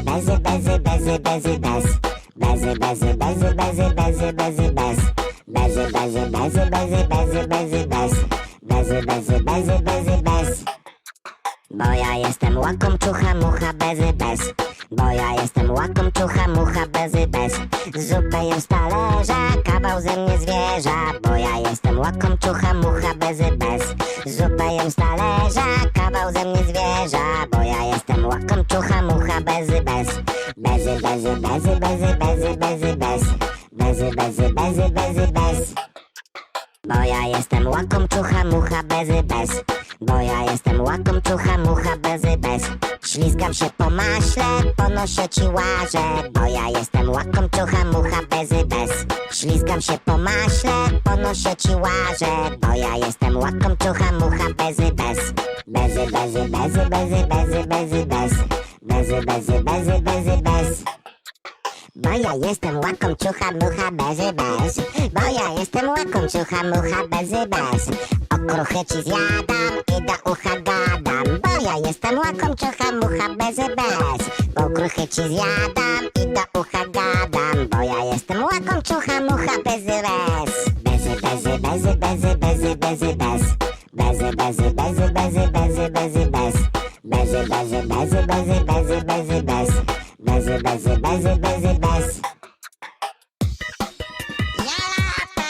bezy, bezy, bezy, bezy, bez. Bezy, bezy, bezy, bezy, bezy, bezy, bez. Bezy, bezy, bezy, bezy, bezy, bezy, bez. Bezy, bezy, bezy, bezy, bez. Bo ja jestem łakom czucha mucha bezy bez Bo ja jestem łakom czucha mucha bezy bez Zupę jem z talerza, kawał ze mnie zwierza Bo ja jestem łakom czucha mucha bezy bez. Zupę jem z talerza, kawał ze mnie zwierza Bo ja jestem łakom czucha mucha bezy bez. Bezy, bezy, bezy, bezy, bezy, bezy, bez. Bezy, bezy, bezy, bezy, bez. Bo ja jestem łakom czucha mucha bezy bez. Bo ja jestem łakom czucha mucha bezy bez. Ślizgam się po maśle, ponoszę ci łażę Bo ja jestem łakom czucha mucha bezy bez. Ślizgam się po maśle, ponoszę ci Bo ja jestem łakom czucha mucha bezy bez. Bezy, bezy, bezy, bezy, bezy, bezy, bez. Bezy, bezy, bezy, bezy, bez. Bo ja jestem łakom ciucha mucha bezy bez. Bo ja jestem łakom ciucha mucha bezy bez. Okruchy ci zjadam i do ucha gadam. Bo ja jestem łakom ciucha mucha bezy bez. Okruchy ci zjadam i do ucha gadam. Bo ja jestem łakom ciucha mucha bezy bez Bez Bezy, bezy, bezy, bezy, bez Ja latam!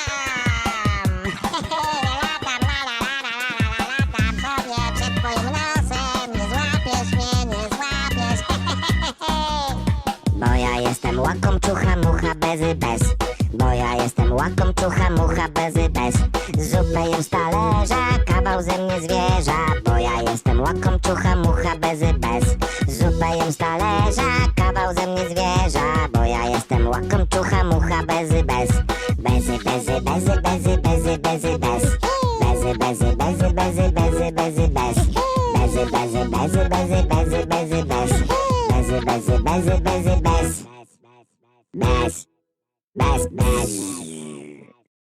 latam, la, la, la, la, la, la, latam sobie przed twoim nosem Nie złapiesz mnie, nie złapiesz Bo ja jestem łakom czucha mucha bezy bez Bo ja jestem łakom czucha mucha bezy bez Zupę jem z talerza, kawał ze mnie zwierza Bo ja jestem łakom czucha mucha bezy bez Zupę jem z talerza, kawał ze mnie zwierza Bo ja jestem łakom czucha mucha bezy bez Bezy, bezy, bezy, bezy, bezy, bezy, bez Bezy, bezy, bezy, bezy, bezy, bezy, bez Bezy, bezy, bezy, bezy, bezy, bezy, bez Bezy, bezy, bezy, bezy, bez Bez, bez, bez